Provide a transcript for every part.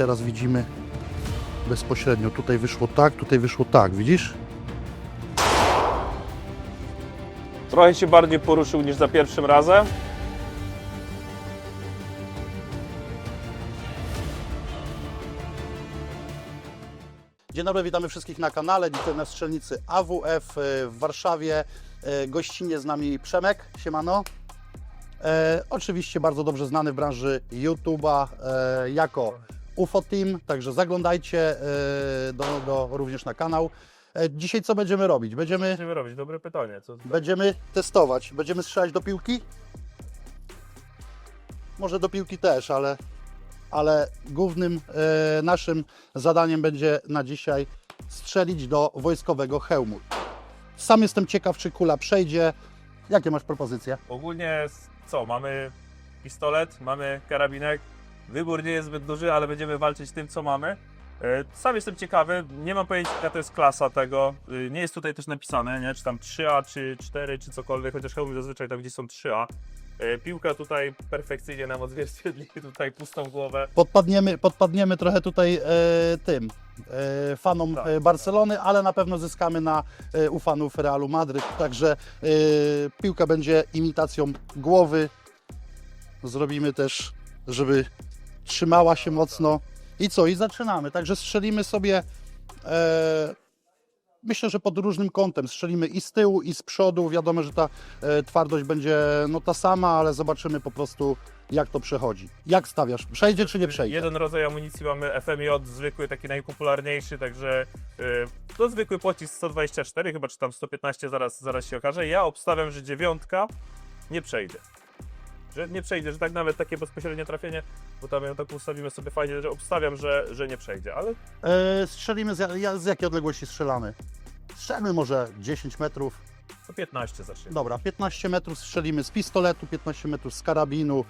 teraz widzimy bezpośrednio. Tutaj wyszło tak, tutaj wyszło tak, widzisz? Trochę się bardziej poruszył niż za pierwszym razem. Dzień dobry, witamy wszystkich na kanale. Dzisiaj na strzelnicy AWF e, w Warszawie. E, Gościnnie z nami Przemek, siemano. E, oczywiście bardzo dobrze znany w branży YouTube'a e, jako UFO Team, także zaglądajcie e, do, do, również na kanał. E, dzisiaj co będziemy robić? Będziemy, Będziemy robić dobre pytanie. Co będziemy testować. Będziemy strzelać do piłki? Może do piłki też, ale, ale głównym e, naszym zadaniem będzie na dzisiaj strzelić do wojskowego hełmu. Sam jestem ciekaw, czy kula przejdzie. Jakie masz propozycje? Ogólnie co? Mamy pistolet, mamy karabinek. Wybór nie jest zbyt duży, ale będziemy walczyć tym, co mamy. E, Sam jestem ciekawy, nie mam pojęcia jaka to jest klasa tego. E, Nie jest tutaj też napisane, nie? czy tam 3A, czy 4, czy cokolwiek, chociaż hełmy zazwyczaj tam gdzie są 3A. E, Piłka tutaj perfekcyjnie nam odzwierciedli tutaj pustą głowę. Podpadniemy, podpadniemy trochę tutaj e, tym e, fanom Tak, Barcelony, ale na pewno zyskamy na e, u fanów Realu Madryt. Także e, piłka będzie imitacją głowy. Zrobimy też, żeby trzymała się mocno. I co? I zaczynamy. Także strzelimy sobie. E, Myślę, że pod różnym kątem. Strzelimy i z tyłu, i z przodu. Wiadomo, że ta e, twardość będzie no, ta sama, ale zobaczymy po prostu, jak to przechodzi. Jak stawiasz? Przejdzie czy nie przejdzie? Jeden rodzaj amunicji mamy FMJ, zwykły, taki najpopularniejszy, także y, to zwykły pocisk 124, chyba czy tam 115, zaraz, zaraz się okaże. Ja obstawiam, że dziewiątka nie przejdzie. Że nie przejdzie, że tak nawet takie bezpośrednie trafienie, bo tam ją tak ustawimy sobie fajnie, że obstawiam, że, że nie przejdzie, ale E, strzelimy, z, ja- z jakiej odległości strzelamy? Strzelmy może 10 metrów. to 15 zacznie. Dobra, 15 metrów strzelimy z pistoletu, 15 metrów z karabinu.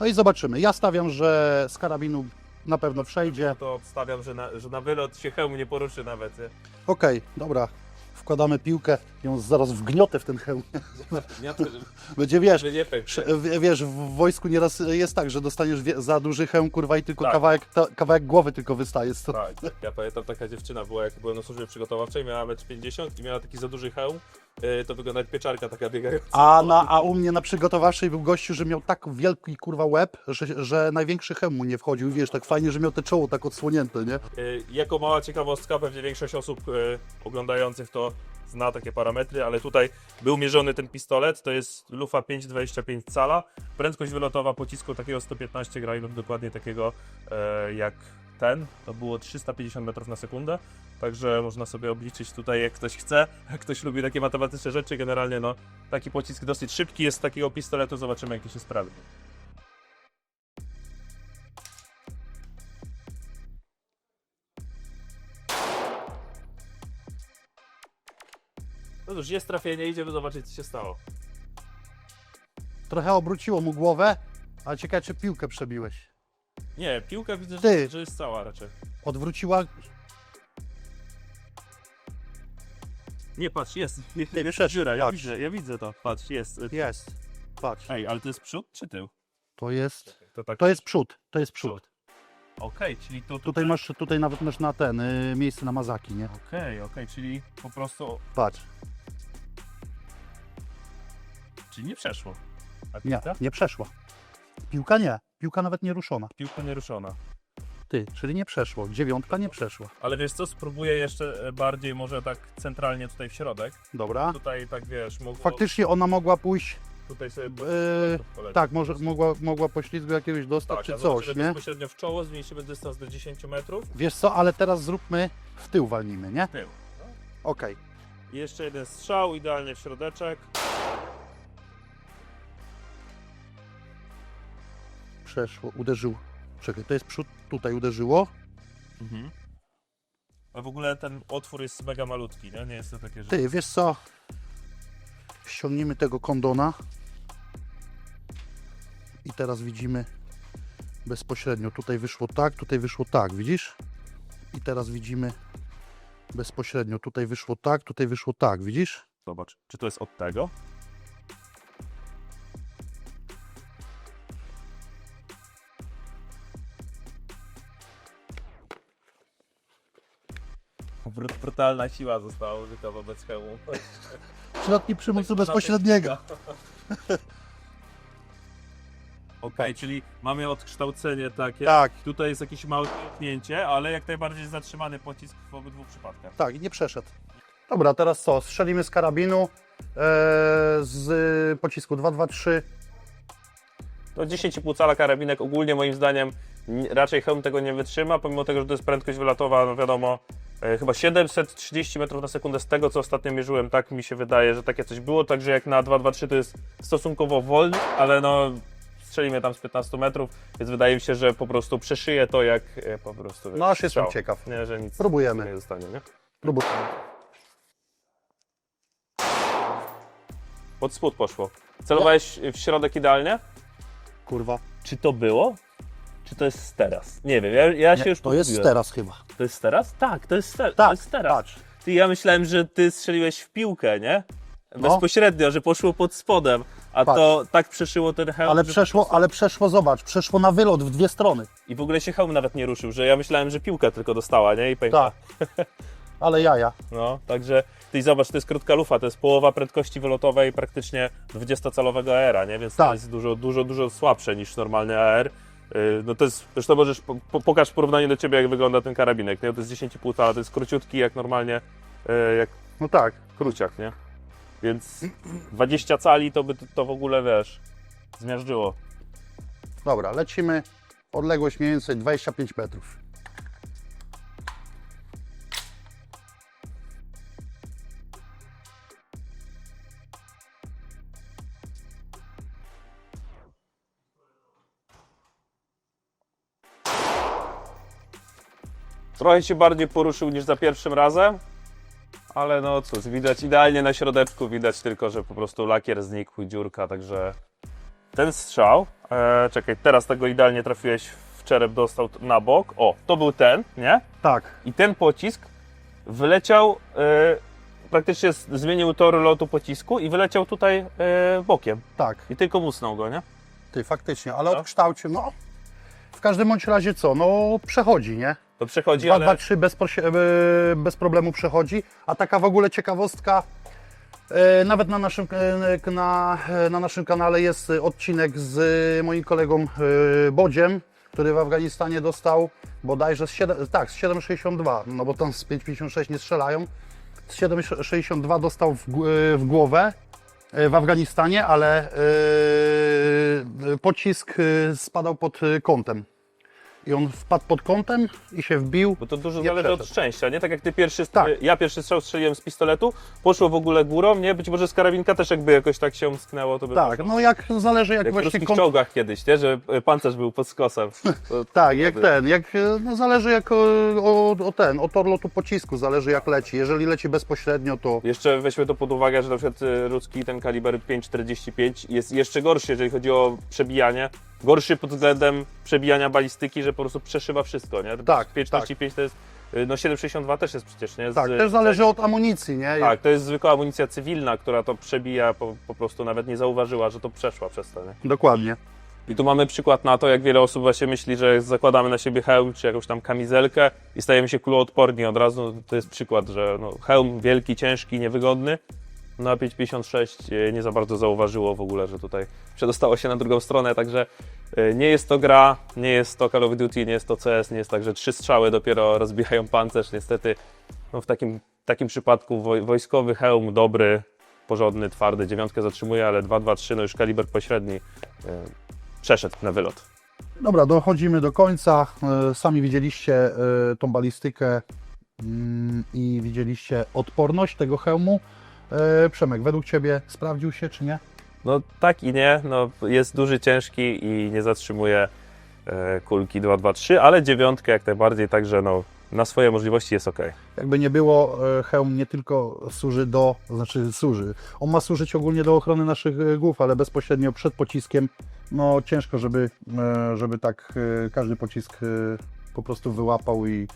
No i zobaczymy. Ja stawiam, że z karabinu na pewno przejdzie. To obstawiam, że na, że na wylot się hełm nie poruszy nawet. Nie? Okej, dobra. Wkładamy piłkę, ją zaraz wgniotę w ten hełm. Będzie, wiesz, Wiesz, w wojsku nieraz jest tak, że dostaniesz za duży hełm, kurwa, i tylko Tak. kawałek, ta, kawałek głowy tylko wystaje. Tak, tak. Ja pamiętam, taka dziewczyna była, jak byłem na służbie przygotowawczej, miała 1,50 m i miała taki za duży hełm, to wygląda jak pieczarka taka biegająca. A, na, a u mnie na przygotowawczej był gościu, że miał tak wielki kurwa łeb, że, że największy hełm mu nie wchodził. Wiesz, tak fajnie, że miał te czoło tak odsłonięte, nie? Yy, Jako mała ciekawostka, pewnie większość osób yy, oglądających to zna takie parametry, ale tutaj był mierzony ten pistolet, to jest lufa 5,25 cala. Prędkość wylotowa pocisku takiego 115 grailów, dokładnie takiego e, jak ten, to było 350 metrów na sekundę, także można sobie obliczyć tutaj jak ktoś chce, jak ktoś lubi takie matematyczne rzeczy, generalnie no taki pocisk dosyć szybki jest z takiego pistoletu, zobaczymy jaki się sprawdzi. No już jest trafienie, idziemy zobaczyć co się stało. Trochę obróciło mu głowę, ale ciekawe, czy piłkę przebiłeś. Nie, piłka widzę, Ty. że, że jest cała raczej. Odwróciła, Nie, patrz, jest. Jest, przecież, dziura, ja patrz. widzę, ja widzę to. Patrz, jest. jest. Patrz, Ej, ale to jest przód czy tył? to jest, To tak. to jest przód, to jest przód. Okej, czyli to Tutaj masz, tutaj nawet masz na ten, y, miejsce na mazaki, nie? Okej, okej, czyli po prostu. Patrz, Czyli nie przeszło. A nie, piłka? nie przeszła. Piłka nie, piłka nawet nie ruszona. Piłka nieruszona. Ty, czyli nie przeszło, dziewiątka nie przeszła. Ale wiesz co, spróbuję jeszcze e, bardziej może tak centralnie tutaj w środek. Dobra. Tutaj tak wiesz, mogło. Faktycznie ona mogła pójść, Tutaj sobie. Yy, polecieć. tak, może, mogła, mogła poślizgu jakiegoś dostać Tak, czy a coś, zobaczymy nie? bezpośrednio w czoło, zmniejszymy dystans do 10 metrów. Wiesz co, ale teraz zróbmy w tył walnimy, nie? Tył. Okej. I jeszcze jeden strzał, idealnie w środeczek. Przeszło, uderzył. Czekaj, to jest przód, tutaj uderzyło. Mhm. A w ogóle ten otwór jest mega malutki, nie? Nie jest to takie, że... Ty, wiesz co? Ściągnijmy tego kondona. I teraz widzimy bezpośrednio. Tutaj wyszło tak, tutaj wyszło tak, widzisz? I teraz widzimy bezpośrednio. Tutaj wyszło tak, tutaj wyszło tak, widzisz? Zobacz, czy to jest od tego? Brutalna siła została użyta wobec hełmu. Środki przymusu bezpośredniego. Okej, czyli mamy odkształcenie takie. Tak, Tutaj jest jakieś małe pnięcie, ale jak najbardziej zatrzymany pocisk w obydwu przypadkach. tak, i nie przeszedł. Dobra, teraz co? Strzelimy z karabinu, e, z pocisku 223. No 10,5 cala karabinek ogólnie moim zdaniem n- raczej hełm tego nie wytrzyma, pomimo tego, że to jest prędkość wylatowa, no wiadomo, chyba 730 metrów na sekundę z tego, co ostatnio mierzyłem, tak mi się wydaje, że takie coś było, także jak na 223 to jest stosunkowo wolny, ale no strzelimy tam z 15 metrów, więc wydaje mi się, że po prostu przeszyje to jak e, po prostu No aż jestem ciekaw. Nie, że nic Próbujemy. nie zostanie, nie? Próbujemy. Pod spód poszło. Celowałeś w środek idealnie? Kurwa. Czy to było? Czy to jest teraz? Nie wiem, ja, ja się Nie, już to jest pogubiłem. teraz chyba. To jest teraz? Tak, to jest, te- to Tak, jest teraz. patrz. Ty, ja myślałem, że ty strzeliłeś w piłkę, nie? No. Bezpośrednio, że poszło pod spodem, a Patrz. to tak przeszyło ten hełm. Ale przeszło, ale przeszło, zobacz, przeszło na wylot w dwie strony. I w ogóle się hełm nawet nie ruszył, że ja myślałem, że piłka tylko dostała, nie? I pękła. Tak. Ale jaja. No, także ty zobacz, to jest krótka lufa, to jest połowa prędkości wylotowej praktycznie 20-calowego AR, nie? Więc to Tak. jest dużo, dużo, dużo słabsze niż normalny AR. Yy, No to jest, zresztą możesz, po, po, pokaż w porównaniu do Ciebie, jak wygląda ten karabinek, nie? To jest 10,5 cala, to jest króciutki jak normalnie, yy, jak No tak. króciak, nie? Więc 20 cali to by to, to w ogóle, wiesz, zmiażdżyło. Dobra, lecimy. Odległość mniej więcej 25 metrów. Trochę się bardziej poruszył niż za pierwszym razem, ale no cóż, widać idealnie na środeczku, widać tylko, że po prostu lakier znikł i dziurka, także ten strzał, e, czekaj, teraz tego idealnie trafiłeś w czerep, dostał na bok, o, to był ten, nie? Tak. I ten pocisk wyleciał, e, praktycznie z- zmienił tor lotu pocisku i wyleciał tutaj e, bokiem Tak. i tylko musnął go, nie? Ty, faktycznie, ale No. odkształcie, no. W każdym bądź razie co? No przechodzi, nie? To przechodzi, 2, ale... 2 3 bez, e, bez problemu przechodzi. A taka w ogóle ciekawostka, e, nawet na naszym, e, na, na naszym kanale jest odcinek z moim kolegą Bodziem, który w Afganistanie dostał bodajże z 7, tak, z 7,62, no bo tam z 5,56 nie strzelają. Z 7,62 dostał w, w głowę w Afganistanie, ale e, pocisk e, spadał pod e, kątem. I on wpadł pod kątem i się wbił. Bo to dużo zależy od szczęścia, nie? Tak jak ty pierwszy, Tak. ja pierwszy strzał strzeliłem z pistoletu, poszło w ogóle górą, nie? Być może z karabinka też jakby jakoś tak się sknęło, to by Tak, poszło. no jak zależy jak, Jak w właśnie kąt... czołgach kiedyś, nie? Że e, pancerz był pod skosem. To, Tak, jak ten, jak, e, no zależy jak o, o, o ten, o tor lotu pocisku, zależy jak leci. Jeżeli leci bezpośrednio, to Jeszcze weźmy to pod uwagę, że na przykład e, ruski ten kaliber 5,45 jest jeszcze gorszy, jeżeli chodzi o przebijanie. Gorszy pod względem przebijania balistyki, że po prostu przeszywa wszystko, nie? Tak, 5,45 to jest, e, no 7,62 też jest przecież, nie? Z, tak, też zależy od amunicji, nie? Tak, to jest zwykła amunicja cywilna, która to przebija, po, po prostu nawet nie zauważyła, że to przeszła przez to, nie? Dokładnie. I tu mamy przykład na to, jak wiele osób właśnie myśli, że zakładamy na siebie hełm czy jakąś tam kamizelkę i stajemy się kuloodporni od razu. To jest przykład, że no, hełm wielki, ciężki, niewygodny. No a 556 nie za bardzo zauważyło w ogóle, że tutaj przedostało się na drugą stronę, także e, nie jest to gra, nie jest to Call of Duty, nie jest to CS, nie jest tak, że trzy strzały dopiero rozbijają pancerz. Niestety no, w takim, takim przypadku woj, wojskowy hełm dobry, porządny, twardy, dziewiątkę zatrzymuje, ale 223 no już kaliber pośredni. e, przeszedł na wylot. Dobra, dochodzimy do końca. E, Sami widzieliście e, tą balistykę mm, i widzieliście odporność tego hełmu. E, Przemek, według Ciebie sprawdził się czy nie? No tak i nie, no, jest duży, ciężki i nie zatrzymuje e, kulki 223, ale dziewiątkę jak najbardziej, także no, na swoje możliwości jest ok. Jakby nie było, e, hełm nie tylko służy do, znaczy służy, on ma służyć ogólnie do ochrony naszych głów, ale bezpośrednio przed pociskiem, no ciężko, żeby, żeby tak każdy pocisk po prostu wyłapał i,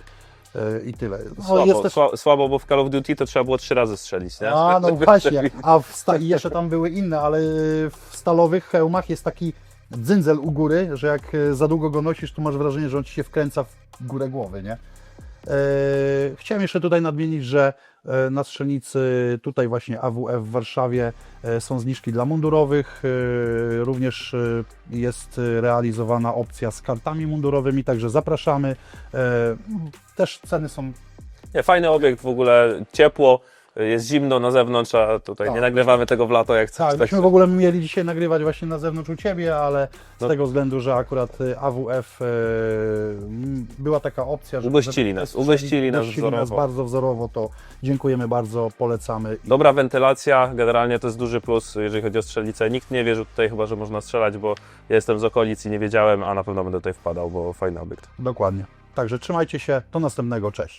i tyle. Słabo, sła, słabo, bo w Call of Duty to trzeba było trzy razy strzelić, nie? A, no właśnie, a w sta- jeszcze tam były inne, ale w stalowych hełmach jest taki dzyndzel u góry, że jak e, za długo go nosisz, to masz wrażenie, że on ci się wkręca w górę głowy, nie? E, Chciałem jeszcze tutaj nadmienić, że e, na strzelnicy tutaj właśnie AWF w Warszawie e, są zniżki dla mundurowych. Również jest realizowana opcja z kartami mundurowymi, także zapraszamy. Też ceny są Nie, fajny obiekt w ogóle, ciepło, jest zimno na zewnątrz, a tutaj Tak. nie nagrywamy tego w lato jak Tak, coś. myśmy w ogóle mieli dzisiaj nagrywać właśnie na zewnątrz u Ciebie, ale z No. tego względu, że akurat y, AWF y, była taka opcja, że Ugościli nas, ugościli nas ugościli nas wzorowo. bardzo wzorowo, to dziękujemy bardzo, polecamy. Dobra wentylacja, generalnie to jest duży plus, jeżeli chodzi o strzelnicę. Nikt nie wierzył tutaj chyba, że można strzelać, bo ja jestem z okolic i nie wiedziałem, a na pewno będę tutaj wpadał, bo fajny obiekt. Dokładnie. Także trzymajcie się, do następnego, cześć.